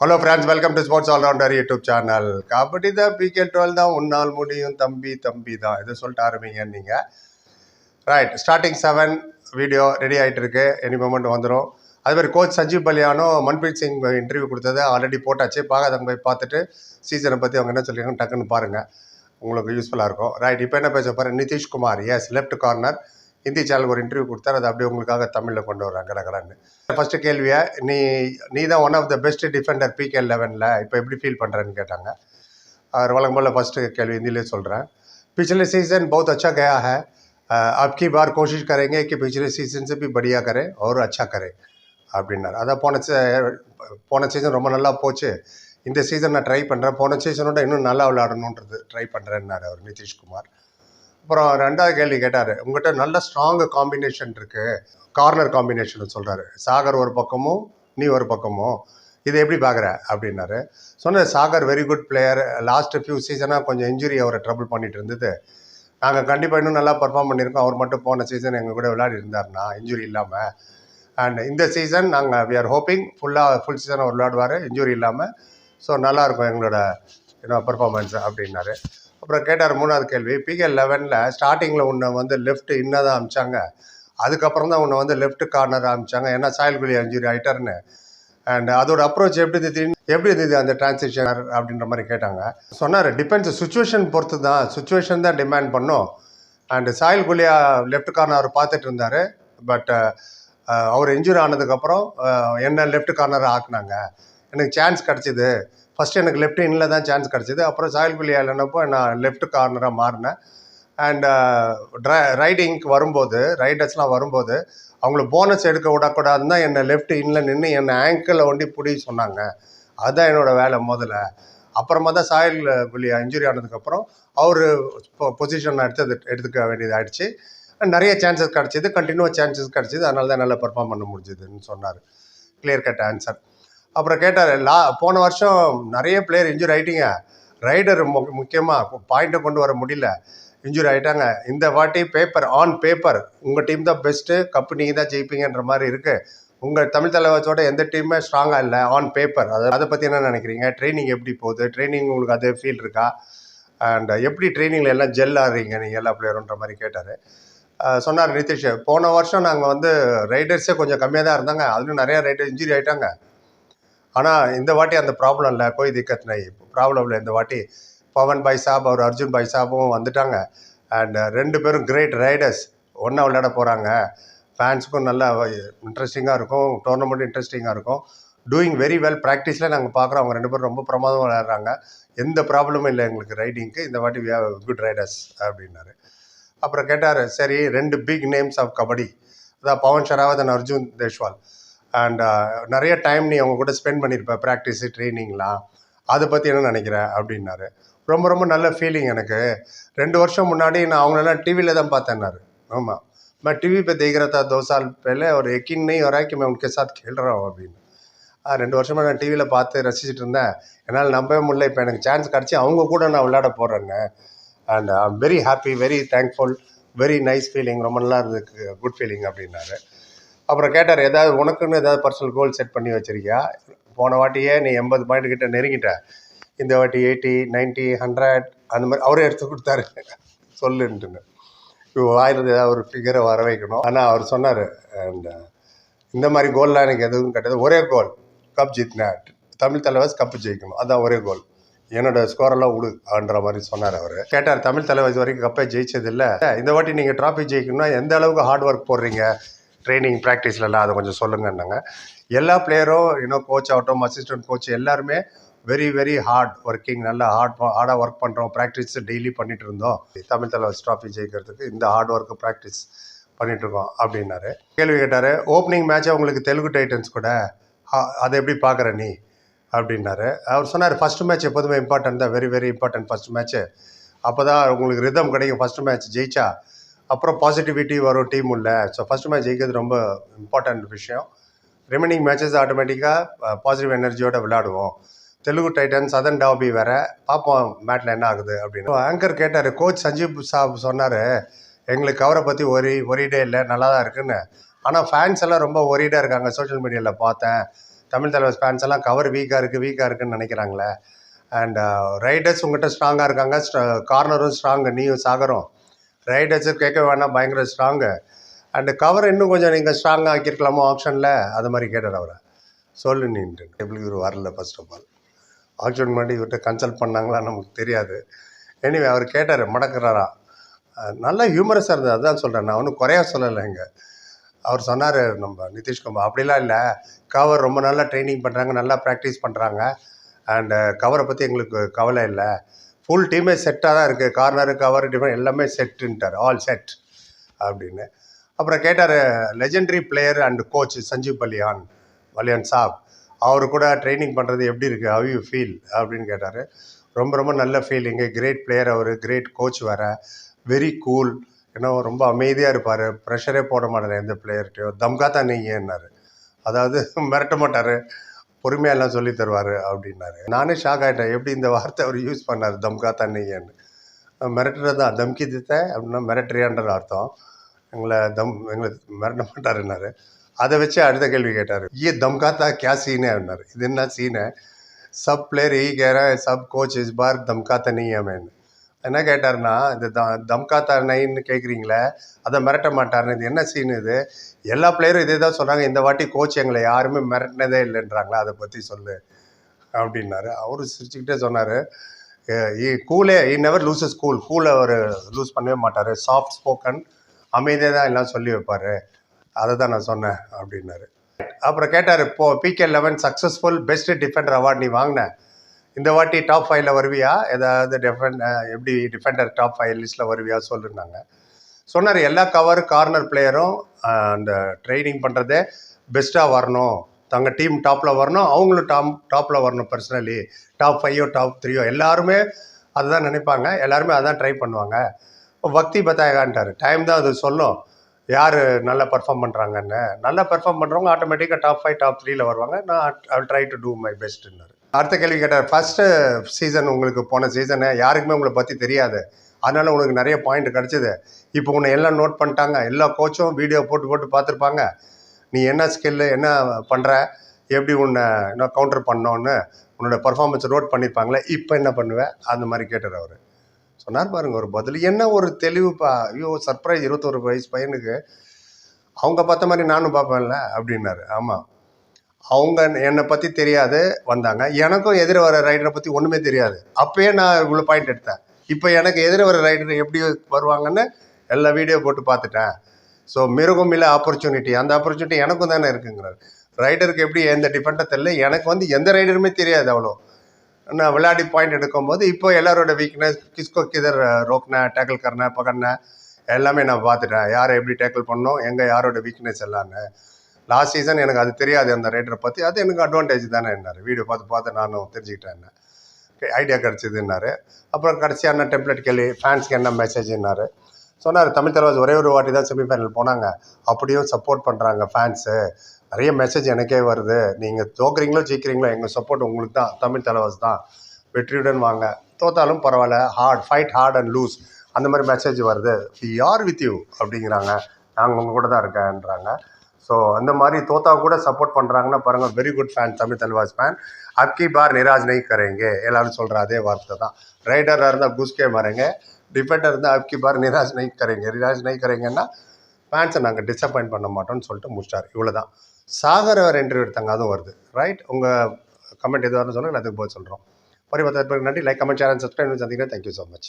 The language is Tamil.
Hello friends welcome to sports allrounder YouTube channel kabaddi தான் பிகே டுவெல் தான் உன்னால் முடியும் தம்பி தம்பி தான். இதை சொல்லிட்டு ஆரம்பிங்க நீங்கள் right starting seven video ready ஆகிட்டு இருக்கு எனி மூமெண்ட் வந்துடும் அது மாதிரி கோச் சஞ்சீவ் பலியானோ மன்பிரீத் சிங் இன்டர்வியூ கொடுத்தது ஆல்ரெடி போட்டாச்சு. பார்க்காதவங்க போய் பார்த்துட்டு சீசனை பற்றி அவங்க என்ன சொல்லியிருக்காங்க டக்குன்னு பாருங்கள் உங்களுக்கு யூஸ்ஃபுல்லாக இருக்கும். ரைட் இப்போ என்ன பேச போகிறேன் Nitish Kumar. Yes left corner Hindi சேனலுக்கு ஒரு இன்டர்வியூ கொடுத்தாரு அது அப்படியே உங்களுக்காக தமிழில் கொண்டு வர்றாங்க கடகடன்னு ஃபஸ்ட்டு கேள்வியை நீ நீ தான் one of the best defender PK லெவனில் இப்போ எப்படி ஃபீல் பண்ணுறேன்னு கேட்டாங்க और वलंग बोला फर्स्ट केल्वी हिंदी ले चल रहा है पिछले सीज़न बहुत अच्छा गया है अ, अब की बार कोशिश करेंगे कि पिछले सीज़न से भी बढ़िया करें और अच्छा करें அப்படின்னாரு அதான் போன se- போன சீசன் ரொம்ப நல்லா போச்சு இந்த சீசன் நான் ட்ரை பண்ணுறேன் போன சீசனோட இன்னும் நல்லா விளையாடணுன்றது ட்ரை பண்ணுறேன்னாரு அவர் நிதிஷ்குமார் அப்புறம் ரெண்டாவது கேள்வி கேட்டார். உங்கள்கிட்ட நல்ல ஸ்ட்ராங் காம்பினேஷன் இருக்குது கார்னர் காம்பினேஷன் சொல்கிறாரு சாகர் ஒரு பக்கமும் நீ ஒரு பக்கமும். இதை எப்படி பார்க்குற? அப்படின்னாரு. சொன்னேன் Sagar very good player last few சீசனாக கொஞ்சம் இன்ஜுரி அவரை ட்ரபிள் பண்ணிட்டு இருந்தது. நாங்கள் கண்டிப்பாக இன்னும் நல்லா பர்ஃபார்ம் பண்ணியிருக்கோம். அவர் மட்டும் போன சீசன் எங்கள் கூட விளையாடி இருந்தார்னா இன்ஜுரி இல்லாமல் அண்ட் இந்த சீசன் நாங்கள் வி ஆர் ஹோப்பிங் ஃபுல்லாக ஃபுல் சீசன் அவர் விளையாடுவார். இன்ஜுரி இல்லாமல் ஸோ நல்லாயிருக்கும் எங்களோட என்ன பர்ஃபார்மன்ஸ் அப்படின்னாரு. அப்புறம் கேட்டார் மூணாவது கேள்வி பிகே லெவனில் ஸ்டார்டிங்கில் உன்னை வந்து லெஃப்ட் இன்னதான் அமிச்சாங்க. அதுக்கப்புறம் தான் உன்னை வந்து லெஃப்ட் கார்னர் அமிச்சாங்க. ஏன்னா சாயல் குழி அஞ்சுரி ஆகிட்டாருன்னு அண்ட் அதோட அப்ரோச் எப்படி இருந்தது எப்படி இருந்தது அந்த டிரான்சிஷன் அப்படின்ற மாதிரி கேட்டாங்க. சொன்னார் டிபெண்ட்ஸ் சுச்சுவேஷன் பொறுத்து தான். சுச்சுவேஷன் தான் டிமாண்ட் பண்ணும். அண்டு சாயல் குலியா லெஃப்ட் கார்னர் அவர் பார்த்துட்டு இருந்தார். பட் அவர் இன்ஜுரி ஆனதுக்கப்புறம் என்ன லெஃப்ட் கார்னர் ஆக்குனாங்க. எனக்கு சான்ஸ் கிடச்சிது. ஃபஸ்ட்டு எனக்கு லெஃப்ட் இன்னில் தான் சான்ஸ் கிடச்சிது. அப்புறம் சாயில் குலியா இல்லைனப்போ நான் லெஃப்ட் கார்னராக மாறினேன். அண்ட் ட்ரை ரைடிங்க்கு வரும்போது ரைடர்ஸ்லாம் வரும்போது அவங்கள போனஸ் எடுக்க விடக்கூடாதுன்னு தான் என்னை லெஃப்ட் இன்னில் நின்று என்னை ஆங்கிளில் ஒண்டி பிடி சொன்னாங்க. அதுதான் என்னோட வேலை முதல்ல. அப்புறமா தான் சாயல் குலியா இன்ஜுரி ஆனதுக்கப்புறம் அவர் பொசிஷன் எடுத்தது எடுத்துக்க வேண்டியது ஆயிடுச்சு. நிறைய சான்சஸ் கிடச்சிது கண்டினியூவாக சான்சஸ் கிடச்சிது. அதனால தான் நல்லா பெர்ஃபார்ம் பண்ண முடிஞ்சுதுன்னு சொன்னார். கிளியர் கட் ஆன்சர் அப்புறம் கேட்டார் லா போன வருஷம் நிறைய பிளேயர் இன்ஜுரி ஆகிட்டீங்க ரைடர் மு முக்கியமாக பாயிண்ட்டை கொண்டு வர முடியல. இன்ஜுரி ஆகிட்டாங்க இந்த வாட்டி பேப்பர் ஆன் பேப்பர் உங்கள் டீம் தான் பெஸ்ட்டு கப்பு நீங்கள் தான் ஜெயிப்பீங்கன்ற மாதிரி இருக்குது உங்கள் தமிழ் தலைவச்சோட எந்த டீமுமே ஸ்ட்ராங்காக இல்லை. ஆன் பேப்பர் அதை அதை பற்றி என்ன நினைக்கிறீங்க? ட்ரைனிங் எப்படி போகுது? ட்ரைனிங் உங்களுக்கு அதே ஃபீல் இருக்கா? அண்ட் எப்படி ட்ரைனிங்கில் எல்லாம் ஜெல் ஆடுறீங்க? நீங்கள் எல்லா பிளேயருன்ற மாதிரி கேட்டார். சொன்னார் நிதிஷ். போன வருஷம் நாங்கள் வந்து ரைடர்ஸே கொஞ்சம் கம்மியாக தான் இருந்தாங்க. அதுலேயும் நிறையா ரைடர் இன்ஜுரி ஆகிட்டாங்க ஆனால் இந்த வாட்டி அந்த ப்ராப்ளம் இல்லை. கோய் திக்கத் நை. ப்ராப்ளம் இல்லை. இந்த வாட்டி பவன் பாய் சாப் அவர் அர்ஜுன் பாய் சாப்பும் வந்துட்டாங்க. அண்ட் ரெண்டு பேரும் கிரேட் ரைடர்ஸ் ஒன்றா விளையாட போகிறாங்க ஃபேன்ஸுக்கும் நல்லா இன்ட்ரெஸ்டிங்காக இருக்கும். டோர்னமெண்ட் இன்ட்ரெஸ்டிங்காக இருக்கும். டூயிங் வெரி வெல் ப்ராக்டிஸில் நாங்கள் பார்க்குறோம் அவங்க ரெண்டு பேரும் ரொம்ப பிரமாதம் விளையாடுறாங்க. எந்த ப்ராப்ளமும் இல்லை எங்களுக்கு ரைடிங்க்கு இந்த வாட்டி வி ஹவ் குட் ரைடர்ஸ் அப்படின்னாரு. அப்புறம் கேட்டார் சரி ரெண்டு பிக் நேம்ஸ் ஆஃப் கபடி. அதான் பவன் ஷராவத் அண்ட் அர்ஜுன் தேஷ்வால். அண்ட் நிறைய டைம் நீ அவங்க கூட ஸ்பெண்ட் பண்ணியிருப்ப ப்ராக்டிஸு ட்ரைனிங்லாம் அதை பற்றி என்ன நினைக்கிற அப்படின்னாரு ரொம்ப ரொம்ப நல்ல ஃபீலிங் எனக்கு ரெண்டு வருஷம் முன்னாடி நான் அவங்களெல்லாம் டிவியில் தான் பார்த்தேன்னாரு ஆமாம் मैं टीवी पे देख रहा था दो साल पहले और यकीन नहीं हो रहा है कि मैं उनके साथ खेल रहा हूँ அப்படின்னு ஆ, ரெண்டு வருஷமாக நான் டிவியில் பார்த்து ரசிச்சுட்டு இருந்தேன் என்னால் நம்பவே முடியல இப்போ எனக்கு சான்ஸ் கிடச்சி அவங்க கூட நான் விளையாட போகிறேன்னு and I am very happy very thankful very nice feeling ரொம்ப நல்லா இருந்துக்கு குட் ஃபீலிங் அப்படின்னாரு அப்புறம் கேட்டார் ஏதாவது உனக்குன்னு ஏதாவது பர்சனல் கோல் செட் பண்ணி வச்சிருக்கியா? போன வாட்டியே நீ எண்பது பாயிண்ட் கிட்ட நெருங்கிட்ட. இந்த வாட்டி எயிட்டி நைன்ட்டி ஹண்ட்ரட் அந்த மாதிரி அவரே எடுத்து கொடுத்தாரு. சொல்லுன்ட்டுன்னு. இப்போ வாயிலிருந்து ஏதாவது ஒரு ஃபிகரை வர வைக்கணும். ஆனால் அவர் சொன்னார் அண்ட் இந்த மாதிரி கோல்லாம் எனக்கு எதுவும் கிடையாது. ஒரே கோல் கப் ஜித்னேன் தமிழ் தலைவாஸ் கப்பு ஜெயிக்கணும். அதுதான் ஒரே கோல் என்னோட ஸ்கோரெல்லாம் விடு மாதிரி சொன்னார் அவர். கேட்டார் தமிழ் தலைவாஸ் வரைக்கும் கப்பே ஜெயிச்சதில்லை. இந்த வாட்டி நீங்கள் ட்ராஃபி ஜெயிக்கணும்னா எந்த அளவுக்கு ஹார்ட் ஒர்க் போடுறீங்க? ட்ரைனிங் ப்ராக்டிஸ்லலாம் அதை கொஞ்சம் சொல்லுங்கன்னாங்க. எல்லா பிளேயரும் இன்னும் கோச் ஆகட்டும் அசிஸ்டன்ட் கோச் எல்லாருமே வெரி வெரி ஹார்ட் ஒர்க்கிங் நல்லா ஹார்ட் ஹார்டாக ஒர்க் பண்ணுறோம் ப்ராக்டிஸ் டெய்லி பண்ணிட்டு இருந்தோம். தமிழ் தலைவர் ட்ராஃபி ஜெயிக்கிறதுக்கு இந்த ஹார்ட் ஒர்க்கு ப்ராக்டிஸ் பண்ணிட்டு இருக்கோம் அப்படின்னாரு. கேள்வி கேட்டார் ஓப்பனிங் மேட்சை உங்களுக்கு தெலுங்கு டைட்டன்ஸ் கூட? அதை எப்படி பார்க்குற நீ? அப்படின்னாரு. அவர் சொன்னார் ஃபஸ்ட்டு மேட்ச் எப்போதுமே இம்பார்ட்டன்ட் தான் very very important first match அப்போ தான் உங்களுக்கு ரிதம் கிடைக்கும் ஃபஸ்ட்டு மேட்ச் ஜெயிச்சா அப்புறம் பாசிட்டிவிட்டி வரும் டீம் உள்ள. ஸோ ஃபஸ்ட் மேட்ச் ஜெயிக்கிறது ரொம்ப இம்பார்ட்டன்ட் விஷயம். ரிமைனிங் மேட்சஸ் ஆட்டோமேட்டிக்காக பாசிட்டிவ் எனர்ஜியோட விளையாடுவோம். தெலுங்கு டைட்டன் சதன் டாபி வேற. பார்ப்போம் மேட்டில் என்ன ஆகுது அப்படின்னு. ஆங்கர் கேட்டார் கோச் சஞ்சீவ் சாப் சொன்னார் எங்களுக்கு அவரை பற்றி ஒரி ஒரிடே இல்லை நல்லா தான் இருக்குன்னு. ஆனால் ஃபேன்ஸ் எல்லாம் ரொம்ப ஒரிடாக இருக்காங்க. சோஷியல் மீடியாவில் பார்த்தேன். தமிழ் தலைவர் ஃபேன்ஸ் எல்லாம் கவர் வீக்காக இருக்குது வீக்காக இருக்குன்னு நினைக்கிறாங்களே. அண்ட் ரைடர்ஸ் உங்கள்கிட்ட ஸ்ட்ராங்காக இருக்காங்க. கார்னரும் ஸ்ட்ராங்கு நீயும் சாகரும். ரைடர்ஸு கேட்க வேணாம் பயங்கர ஸ்ட்ராங்கு அண்டு கவர் இன்னும் கொஞ்சம் நீங்கள் ஸ்ட்ராங்காக ஆக்கியிருக்கலாமோ ஆப்ஷனில் அது மாதிரி கேட்டார் அவரை. சொல்லு நீன்ட்டு எப்படி இவர் வரல ஃபர்ஸ்ட் ஆஃப் ஆல் ஆக்ஷன் முன்னாடி இவர்கிட்ட கன்சல்ட் பண்ணாங்களா நமக்கு தெரியாது. எனிவே அவர் கேட்டார் மடக்கிறாரா? நல்ல நல்லா ஹியூமரஸாக இருந்தது அதுதான் சொல்கிறேன் நான். ஒன்றும் குறையா சொல்லலை இங்கே. அவர் சொன்னார் நம்ம நிதிஷ்குமார் அப்படிலாம் இல்லை. கவர் ரொம்ப நல்லா ட்ரைனிங் பண்ணுறாங்க நல்லா ப்ராக்டிஸ் பண்ணுறாங்க அண்டு கவரை பற்றி எங்களுக்கு கவலை இல்லை. ஃபுல் டீமே செட்டாக தான் இருக்குது கார்னரு கவர் டிஃபன் எல்லாமே செட்டுன்ட்டார் ஆல் செட் அப்படின்னு. அப்புறம் கேட்டார் legendary player and coach Sanjeev Baliyan Baliyan sahab அவர் கூட ட்ரைனிங் பண்ணுறது எப்படி இருக்குது ஹவ் யூ ஃபீல் அப்படின்னு கேட்டார். ரொம்ப ரொம்ப நல்ல ஃபீலிங்கு கிரேட் பிளேயர் அவர் கிரேட் கோச் வேறு. வெரி கூல் ஏன்னா ரொம்ப அமைதியாக இருப்பார். ப்ரெஷரே போட மாட்டார் எந்த பிளேயர்கிட்டையும் தான் நீங்கன்னாரு அதாவது மிரட்ட மாட்டார். பொறுமையெல்லாம் சொல்லி தருவார் அப்படின்னாரு. நானே ஷாக் ஆகிட்டேன் எப்படி இந்த வார்த்தை அவர் யூஸ் பண்ணார்? தம்கா தண்ணிங்கன்னு மிரட்டுறது? தான் தம்கி தித்த அப்படின்னா மிரட்டுறியான்ற அர்த்தம். எங்களை தம் எங்களை மிரட்ட மாட்டாருன்னாரு. அதை வச்சு அடுத்த கேள்வி கேட்டார். ஏ தம்காத்தா கே சீனே? அப்படின்னாரு. இது என்ன சீனு? சப் பிளேயர் ஈ கேரா சப் கோச் இஸ் பார் தம்காத்த நீ அமேன்னு என்ன கேட்டாருன்னா இந்த த தம்காத்தா நைன்னு கேட்குறீங்களே அதை மிரட்ட மாட்டார்னு இது என்ன சீன் இது? எல்லா பிளேயரும் இதே தான் சொன்னாங்க இந்த வாட்டி கோச் எங்களை யாருமே மிரட்டினதே இல்லைன்றாங்களா அதை பற்றி சொல்லு அப்படின்னாரு. அவரு சிரிச்சுக்கிட்டே சொன்னார் cool he never loses cool கூலை அவர் லூஸ் பண்ணவே மாட்டார். சாஃப்ட் ஸ்போக்கன் அமைதியாக தான் எல்லாம் சொல்லி வைப்பார். அதை தான் நான் சொன்னேன் அப்படின்னாரு. அப்புறம் கேட்டார் இப்போ PK eleven successful best defender award நீ வாங்கின. இந்த வாட்டி டாப் ஃபைவ்ல வருவியா? ஏதாவது டிஃபெண்ட் எப்படி டிஃபெண்டர் டாப் ஃபைவ் லிஸ்ட்டில் வருவியா சொல்லிருந்தாங்க. சொன்னார் எல்லா கவர் கார்னர் பிளேயரும் அந்த ட்ரைனிங் பண்ணுறதே பெஸ்ட்டாக வரணும். தங்க டீம் டாப்பில் வரணும் அவங்களும் டாப் டாப்பில் வரணும் பர்சனலி டாப் ஃபையோ டாப் த்ரீயோ எல்லாருமே அதுதான் நினைப்பாங்க. எல்லாருமே அதான் ட்ரை பண்ணுவாங்க. பக்தி பத்தாயகான்ட்டார் டைம் தான் அது சொல்லும். யார் நல்லா பெர்ஃபார்ம் பண்ணுறாங்கன்னு நல்லா பர்ஃபார்ம் பண்ணுறவங்க ஆட்டோமேட்டிக்காக டாப் ஃபைவ் டாப் த்ரீல வருவாங்க. நான் I try to do my பெஸ்ட்னாரு அடுத்த கேள்வி கேட்டார் ஃபஸ்ட்டு சீசன் உங்களுக்கு போன சீசனு யாருக்குமே உங்களை பற்றி தெரியாது. அதனால் உனக்கு நிறைய பாயிண்ட் கிடச்சிது. இப்போ உன்னை எல்லாம் நோட் பண்ணிட்டாங்க. எல்லா கோச்சும் வீடியோ போட்டு போட்டு பார்த்துருப்பாங்க. நீ என்ன ஸ்கில்லு என்ன பண்ணுற எப்படி உன்னை என்ன கவுண்டர் பண்ணோன்னு உன்னோட பர்ஃபார்மன்ஸ் நோட் பண்ணியிருப்பாங்களே இப்போ என்ன பண்ணுவேன் அந்த மாதிரி கேட்டார் அவர். சொன்னார் பாருங்க ஒரு பதில். என்ன ஒரு தெளிவுப்பா ஐயோ சர்ப்ரைஸ் இருபத்தொரு வயசு பையனுக்கு. அவங்க பார்த்த மாதிரி நானும் பார்ப்பேன்ல அப்படின்னாரு. ஆமாம் அவங்க என்னை பற்றி தெரியாது வந்தாங்க. எனக்கும் எதிர வர ரைடரை பற்றி ஒன்றுமே தெரியாது. அப்போயே நான் இவ்வளோ பாயிண்ட் எடுத்தேன். இப்போ எனக்கு எதிர வர ரைடர் எப்படி வருவாங்கன்னு எல்லா வீடியோ போட்டு பார்த்துட்டேன். ஸோ மிருகம் இல்லை ஆப்பர்ச்சுனிட்டி அந்த ஆப்பர்ச்சுனிட்டி எனக்கும் தானே இருக்குங்கிறார். ரைடருக்கு எப்படி எந்த டிஃபெண்ட்டாக தெரியல. எனக்கு வந்து எந்த ரைடருமே தெரியாது அவ்வளோ. நான் விளையாடி பாயிண்ட் எடுக்கும்போது இப்போ எல்லாரோட வீக்னஸ் கிஸ்கோ கிதர் ரோக்ன டேக்கிள் கர்ன பகர்ன எல்லாமே நான் பார்த்துட்டேன். யாரை எப்படி டேக்கிள் பண்ணோம் எங்கே யாரோட வீக்னஸ் எல்லான்னு. லாஸ்ட் சீசன் எனக்கு அது தெரியாது அந்த ரைடரை பற்றி அது எனக்கு அட்வான்டேஜ் தானே என்னார். வீடியோ பார்த்து பார்த்து நானும் தெரிஞ்சுக்கிட்டேன் என்ன. ஐடியா கிடச்சிதுன்னாரு அப்புறம் கடைசியான டெம்ப்ளேட் கேள்வி ஃபேன்ஸ்க்கு என்ன மெசேஜ்னாரு சொன்னார் தமிழ் தலைவாஸ் ஒரே ஒரு வாட்டி தான் செமிஃபைனல் போனாங்க. அப்படியும் சப்போர்ட் பண்ணுறாங்க ஃபேன்ஸு நிறைய மெசேஜ் எனக்கே வருது. நீங்கள் தோக்குறீங்களோ ஜெயிக்கிறீங்களோ எங்கள் சப்போர்ட் உங்களுக்கு தான். தமிழ் தலைவாஸ் தான். வெற்றியுடன் வாங்க. தோத்தாலும் பரவாயில்ல. Hard fight hard and lose அந்த மாதிரி மெசேஜ் வருது. யார் வித் யூ அப்படிங்கிறாங்க. நாங்கள் உங்கள் கூட தான் இருக்கேன்றாங்க. ஸோ அந்த மாதிரி தோத்தா கூட சப்போர்ட் பண்ணுறாங்கன்னா பாருங்கள் very good fan Tamil Thalaivas fan அப்கி பார் நிராஜ் நை கரேங்க எல்லாரும் சொல்கிற அதே வார்த்தை தான். ரைடராக இருந்தால் குஸ்கே மரங்க டிஃபெண்டர் இருந்தால் அப்கி பார் நிராஜ் நை கரேங்க நிராஜ் நை கரேங்கன்னா ஃபேன்ஸை நாங்கள் டிசப்பாயின்ட் பண்ண மாட்டோம்னு சொல்லிட்டு முடிச்சிட்டார். இவ்வளோ தான் சாகர் அவர் இன்டர்வியூ எடுத்தாங்க அதுவும் வருது. ரைட் உங்கள் கமெண்ட் எதுவாக சொல்லுங்கள் அதுக்கு போய் சொல்கிறோம் பரிவர்த்தனை நன்றி. லைக் கமெண்ட் சேனல் சப்ஸ்கிரைப் சந்திக்கிறேன். Thank you so much